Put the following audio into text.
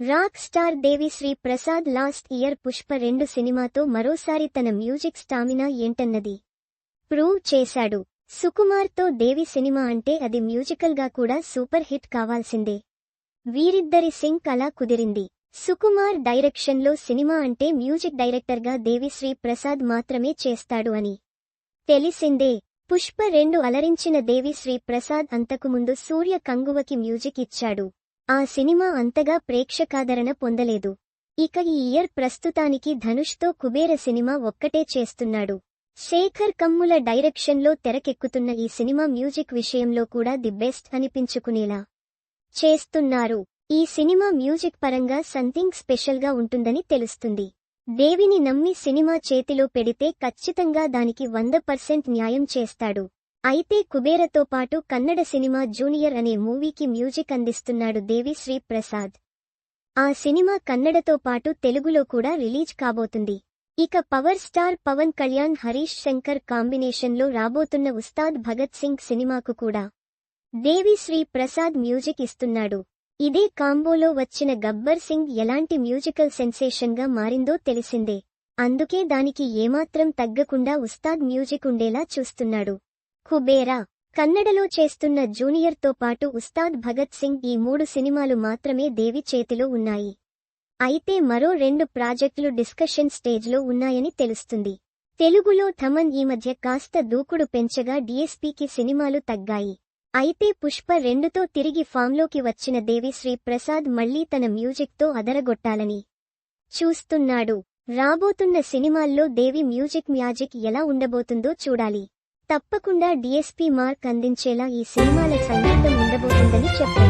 Rock star Devi Sri Prasad last year Pushpa రెండు సినిమాతో మరోసారి తన మ్యూజిక్ స్టామినా ఏంటన్నది ప్రూవ్ చేశాడు. సుకుమార్తో దేవి సినిమా అంటే అది మ్యూజికల్గా కూడా సూపర్ హిట్ కావాల్సిందే. వీరిద్దరి సింక్ అలా కుదిరింది. సుకుమార్ డైరెక్షన్లో సినిమా అంటే మ్యూజిక్ డైరెక్టర్గా దేవిశ్రీ ప్రసాద్ మాత్రమే చేస్తాడు అని తెలిసిందే. పుష్ప రెండు అలరించిన దేవిశ్రీ ప్రసాద్ అంతకుముందు సూర్య కంగువకి మ్యూజిక్ ఇచ్చాడు. ఆ సినిమా అంతగా ప్రేక్షకాదరణ పొందలేదు. ఇక ఈ ఇయర్ ప్రస్తుతానికి ధనుష్తో కుబేర సినిమా ఒక్కటే చేస్తున్నాడు. శేఖర్ కమ్ముల డైరెక్షన్లో తెరకెక్కుతున్న ఈ సినిమా మ్యూజిక్ విషయంలో కూడా ది బెస్ట్ అనిపించుకునేలా చేస్తున్నారు. ఈ సినిమా మ్యూజిక్ పరంగా సంథింగ్ స్పెషల్గా ఉంటుందని తెలుస్తుంది. దేవిని నమ్మి సినిమా చేతిలో పెడితే ఖచ్చితంగా దానికి వంద పర్సెంట్ న్యాయం చేస్తాడు. అయితే కుబేరతో పాటు కన్నడ సినిమా జూనియర్ అనే మూవీకి మ్యూజిక్ అందిస్తున్నాడు దేవి శ్రీ ప్రసాద్ ఆ సినిమా కన్నడతో పాటు తెలుగులో కూడా రిలీజ్ కాబోతుంది. ఇక పవర్ స్టార్ పవన్ కళ్యాణ్ హరీష్ శంకర్ కాంబినేషన్లో రాబోతున్న ఉస్తాద్ భగత్ సింగ్ సినిమాకు కూడా దేవి శ్రీ ప్రసాద్ మ్యూజిక్ ఇస్తున్నాడు. ఇదే కాంబోలో వచ్చిన గబ్బర్ సింగ్ ఎలాంటి మ్యూజికల్ సెన్సేషన్గా మారిందో తెలిసిందే. అందుకే దానికి ఏమాత్రం తగ్గకుండా ఉస్తాద్ మ్యూజిక్ ఉండేలా చూస్తున్నాడు. కుబేరా కన్నడలో చేస్తున్న జూనియర్తో పాటు ఉస్తాద్ భగత్ సింగ్ ఈ మూడు సినిమాలు మాత్రమే దేవి చేతిలో ఉన్నాయి. అయితే మరో రెండు ప్రాజెక్టులు డిస్కషన్ స్టేజ్లో ఉన్నాయని తెలుస్తుంది. తెలుగులో థమన్ ఈ మధ్య కాస్త దూకుడు పెంచగా డిఎస్పీకి సినిమాలు తగ్గాయి. అయితే పుష్ప రెండుతో తిరిగి ఫామ్లోకి వచ్చిన దేవిశ్రీ ప్రసాద్ మళ్ళీ తన మ్యూజిక్తో అదరగొట్టాలని చూస్తున్నాడు. రాబోతున్న సినిమాల్లో దేవి మ్యూజిక్ మ్యాజిక్ ఎలా ఉండబోతుందో చూడాలి. తప్పకుండా డిఎస్పీ మార్క్ అందించేలా ఈ సినిమాల సంగీతం ఉండబోతుందని చెప్పారు.